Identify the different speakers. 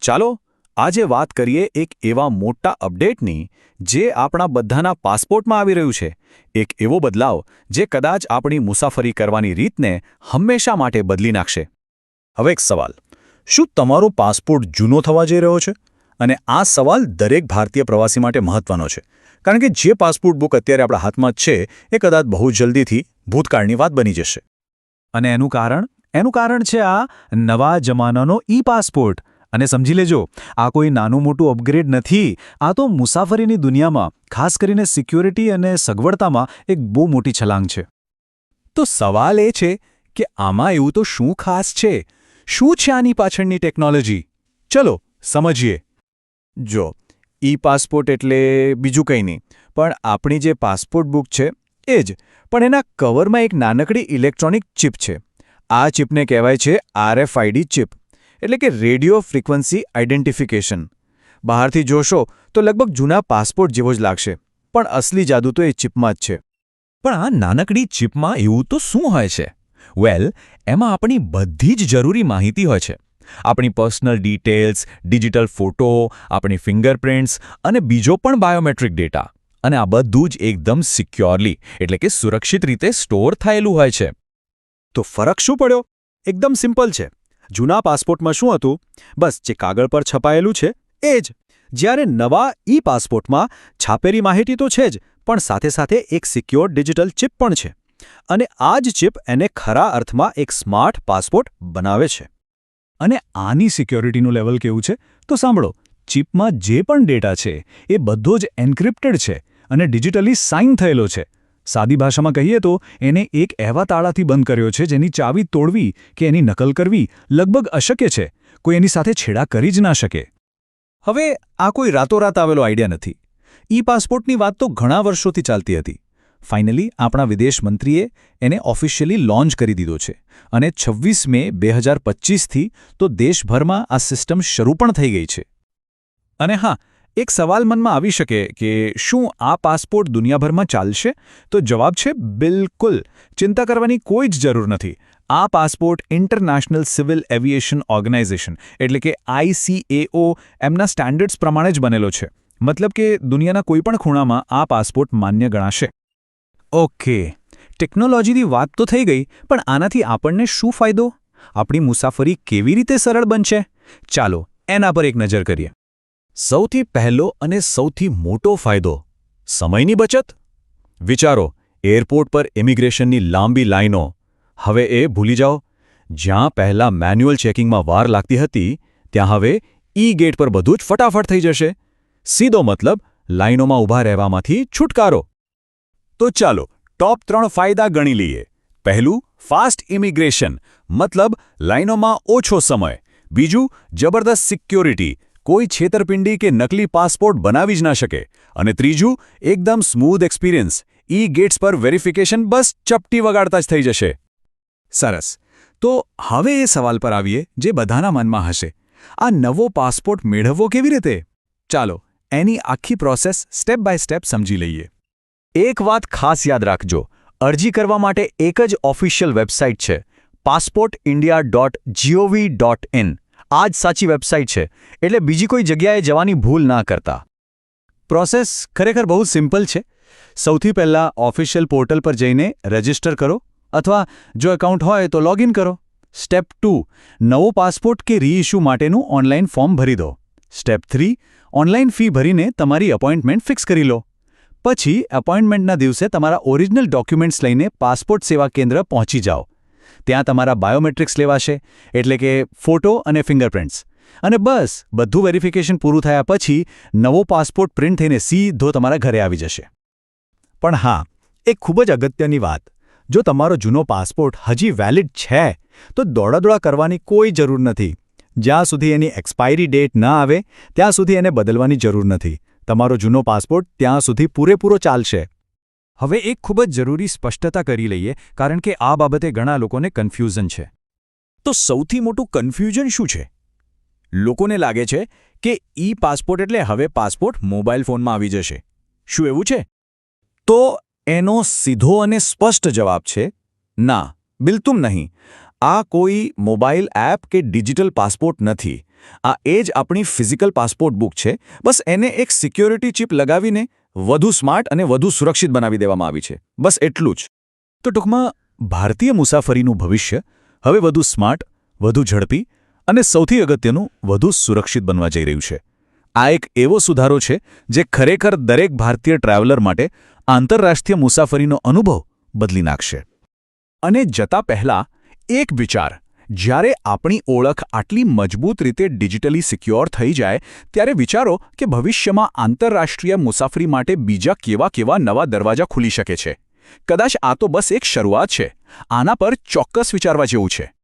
Speaker 1: ચાલો આજે વાત કરીએ એક એવા મોટા અપડેટની જે આપણા બધાના પાસપોર્ટમાં આવી રહ્યું છે. એક એવો બદલાવ જે કદાચ આપણી મુસાફરી કરવાની રીતને હંમેશા માટે બદલી નાખશે. હવે એક સવાલ. શું તમારો પાસપોર્ટ જૂનો થવા જઈ રહ્યો છે? અને આ સવાલ દરેક ભારતીય પ્રવાસી માટે મહત્વનો છે. કારણ કે જે પાસપોર્ટ બુક અત્યારે આપણા હાથમાં છે, એ કદાચ બહુ જલ્દીથી ભૂતકાળની વાત બની જશે.
Speaker 2: અને એનું કારણ? એનું કારણ છે આ નવા જમાનાનો ઈ પાસપોર્ટ અને સમજી લેજો, આ કોઈ નાનું મોટું અપગ્રેડ નથી. આ તો મુસાફરીની દુનિયામાં, ખાસ કરીને સિક્યોરિટી અને સગવડતામાં, એક બહુ મોટી છલાંગ છે.
Speaker 1: તો સવાલ એ છે કે આમાં એવું તો શું ખાસ છે? શું છે આની પાછળની ટેકનોલોજી ચલો, સમજીએ. જો ઈ પાસપોર્ટ એટલે બીજું કંઈ નહીં, પણ આપણી જે પાસપોર્ટ બુક છે, એ જ. પણ એના કવરમાં એક નાનકડી ઇલેક્ટ્રોનિક ચિપ છે. આ ચિપને કહેવાય છે આરએફઆઈડી ચિપ એટલે કે રેડિયો ફ્રીક્વન્સી આઇડેન્ટિફિકેશન. બહારથી જોશો તો લગભગ જૂના પાસપોર્ટ જેવો જ લાગશે, પણ અસલી જાદુ તો એ ચિપમાં જ છે.
Speaker 2: પણ આ નાનકડી ચિપમાં એવું તો શું હોય છે? વેલ, એમાં આપણી બધી જ જરૂરી માહિતી હોય છે. આપણી પર્સનલ ડિટેલ્સ, ડિજિટલ ફોટો, આપણી ફિંગરપ્રિન્ટ્સ અને બીજો પણ બાયોમેટ્રિક ડેટા. અને આ બધું જ એકદમ સિક્યોરલી, એટલે કે સુરક્ષિત રીતે સ્ટોર થયેલું હોય છે.
Speaker 1: તો ફરક શું પડ્યો? એકદમ સિમ્પલ છે. જૂના પાસપોર્ટમાં શું હતું? બસ જે કાગળ પર છપાયેલું છે, એ જ. જ્યારે નવા ઈ પાસપોર્ટમાં છાપેલી માહિતી તો છે જ, પણ સાથે સાથે એક સિક્યોર ડિજિટલ ચિપ પણ છે. અને આ જ ચિપ એને ખરા અર્થમાં એક સ્માર્ટ પાસપોર્ટ બનાવે છે.
Speaker 2: અને આની સિક્યોરિટીનું લેવલ કેવું છે? તો સાંભળો, ચિપમાં જે પણ ડેટા છે, એ બધો જ એન્ક્રિપ્ટેડ છે અને ડિજિટલી સાઇન થયેલો છે. સાદી ભાષામાં કહીએ તો એને એક એવા તાળાથી બંધ કર્યો છે જેની ચાવી તોડવી કે એની નકલ કરવી લગભગ અશક્ય છે. કોઈ એની સાથે છેડા કરી જ ના શકે.
Speaker 1: હવે આ કોઈ રાતોરાત આવેલો આઈડિયા નથી. ઈ પાસપોર્ટની વાત તો ઘણા વર્ષોથી ચાલતી હતી. ફાઇનલી આપણા વિદેશ મંત્રીએ એને ઓફિશિયલી લોન્ચ કરી દીધો છે અને છવ્વીસ મે બે હજાર પચીસથી તો દેશભરમાં આ સિસ્ટમ શરૂ પણ થઈ ગઈ છે. અને હા એક સવાલ મનમાં આવી શકે કે શું આ પાસપોર્ટ દુનિયાભરમાં ચાલશે? તો જવાબ છે બિલકુલ. ચિંતા કરવાની કોઈ જ જરૂર નથી. આ passport International Civil Aviation Organization, એટલે કે આઈસીએઓ એમના સ્ટાન્ડર્ડ્સ પ્રમાણે જ બનેલો છે. મતલબ કે દુનિયાના કોઈપણ ખૂણામાં આ પાસપોર્ટ માન્ય ગણાશે. ઓકે. ટેકનોલોજીની વાત તો થઈ ગઈ, પણ આનાથી આપણને શું ફાયદો? આપણી મુસાફરી કેવી રીતે સરળ બનશે? ચાલો, એના પર એક નજર કરીએ. સૌથી પહેલો અને સૌથી મોટો ફાયદો, સમયની બચત? વિચારો, એરપોર્ટ પર ઇમિગ્રેશનની લાંબી લાઇનો હવે એ ભૂલી જાઓ. જ્યાં પહેલાં મેન્યુઅલ ચેકિંગમાં વાર લાગતી હતી, ત્યાં હવે ઈ ગેટ પર બધું જ ફટાફટ થઈ જશે. સીધો મતલબ લાઇનોમાં ઊભા રહેવામાંથી છુટકારો. તો ચાલો, ટોપ ત્રણ ફાયદા ગણી લઈએ. પહેલું, ફાસ્ટ ઇમિગ્રેશન, મતલબ લાઇનોમાં ઓછો સમય. બીજું, જબરદસ્ત સિક્યોરિટી કોઈ છેતરપિંડી કે નકલી પાસપોર્ટ બનાવી જ ના શકે. અને ત્રીજું, એકદમ સ્મૂધ એક્સપિરિયન્સ. ઈ ગેટ્સ પર વેરિફિકેશન બસ ચપટી વગાડતા જ થઈ જશે. સરસ. તો હવે એ સવાલ પર આવીએ, જે બધાના મનમાં હશે. આ નવો પાસપોર્ટ મેળવવો કેવી રીતે? ચાલો, એની આખી પ્રોસેસ સ્ટેપ બાય સ્ટેપ સમજી લઈએ. એક વાત ખાસ યાદ રાખજો. અરજી કરવા માટે એક જ ઓફિશિયલ વેબસાઇટ છે. Passport India dot G O V dot in આ જ સાચી વેબસાઇટ છે, એટલે બીજી કોઈ જગ્યાએ જવાની ભૂલ ના કરતા. પ્રોસેસ ખરેખર બહુ સિમ્પલ છે. સૌથી પહેલાં ઓફિશિયલ પોર્ટલ પર જઈને રજિસ્ટર કરો, અથવા જો એકાઉન્ટ હોય તો લોગિન કરો. સ્ટેપ ટુ, નવો પાસપોર્ટ કે રીઇશ્યુ માટેનું ઓનલાઈન ફોર્મ ભરી દો. સ્ટેપ થ્રી ઓનલાઈન ફી ભરીને તમારી એપોઇન્ટમેન્ટ ફિક્સ કરી લો. પછી એપોઇન્ટમેન્ટના દિવસે તમારા ઓરિજિનલ ડોક્યુમેન્ટ્સ લઈને પાસપોર્ટ સેવા કેન્દ્ર પહોંચી જાઓ. ત્યાં તમારા બાયોમેટ્રિક્સ લેવાશે, એટલે કે ફોટો અને ફિંગરપ્રિન્ટ્સ. અને બસ, બધું વેરિફિકેશન પૂરું થયા પછી નવો પાસપોર્ટ પ્રિન્ટ થઈને સીધો તમારા ઘરે આવી જશે. પણ હા, એક ખૂબ જ અગત્યની વાત. જો તમારો જૂનો પાસપોર્ટ હજી વેલિડ છે, તો દોડાદોડા કરવાની કોઈ જરૂર નથી. જ્યાં સુધી એની એક્સપાયરી ડેટ ન આવે, ત્યાં સુધી એને બદલવાની જરૂર નથી. તમારો જૂનો પાસપોર્ટ ત્યાં સુધી પૂરેપૂરો ચાલશે. હવે એક ખૂબ જ જરૂરી સ્પષ્ટતા કરી લઈએ, કારણ કે આ બાબતે ઘણા લોકોને કન્ફ્યુઝન છે. તો સૌથી મોટું કન્ફ્યુઝન શું છે? લોકોને લાગે છે કે ઈ પાસપોર્ટ એટલે હવે પાસપોર્ટ મોબાઈલ ફોનમાં આવી જશે. શું એવું છે? તો એનો સીધો અને સ્પષ્ટ જવાબ છે, ના, બિલકુલ નહીં. આ કોઈ મોબાઈલ એપ કે ડિજિટલ પાસપોર્ટ નથી.
Speaker 3: આ એ જ આપણી ફિઝિકલ પાસપોર્ટ બુક છે. બસ એને એક સિક્યોરિટી ચિપ લગાવીને વધુ સ્માર્ટ અને વધુ સુરક્ષિત બનાવી દેવામાં આવી છે. બસ એટલું જ.
Speaker 2: તો ટૂંકમાં, ભારતીય મુસાફરીનું ભવિષ્ય હવે વધુ સ્માર્ટ, વધુ ઝડપી અને સૌથી અગત્યનું વધુ સુરક્ષિત બનવા જઈ રહ્યું છે. આ એક એવો સુધારો છે જે ખરેખર દરેક ભારતીય ટ્રાવેલર માટે આંતરરાષ્ટ્રીય મુસાફરીનો અનુભવ બદલી નાખશે.
Speaker 1: અને જતા પહેલા એક વિચાર. જ્યારે આપણી ઓળખ આટલી મજબૂત રીતે ડિજિટલી સિક્યોર થઈ જાય, ત્યારે વિચારો કે ભવિષ્યમાં આંતરરાષ્ટ્રીય મુસાફરી માટે બીજા કેવા કેવા નવા દરવાજા ખુલી શકે છે. કદાચ આ તો બસ એક શરૂઆત છે. આના પર ચોક્કસ વિચારવા જેવું છે.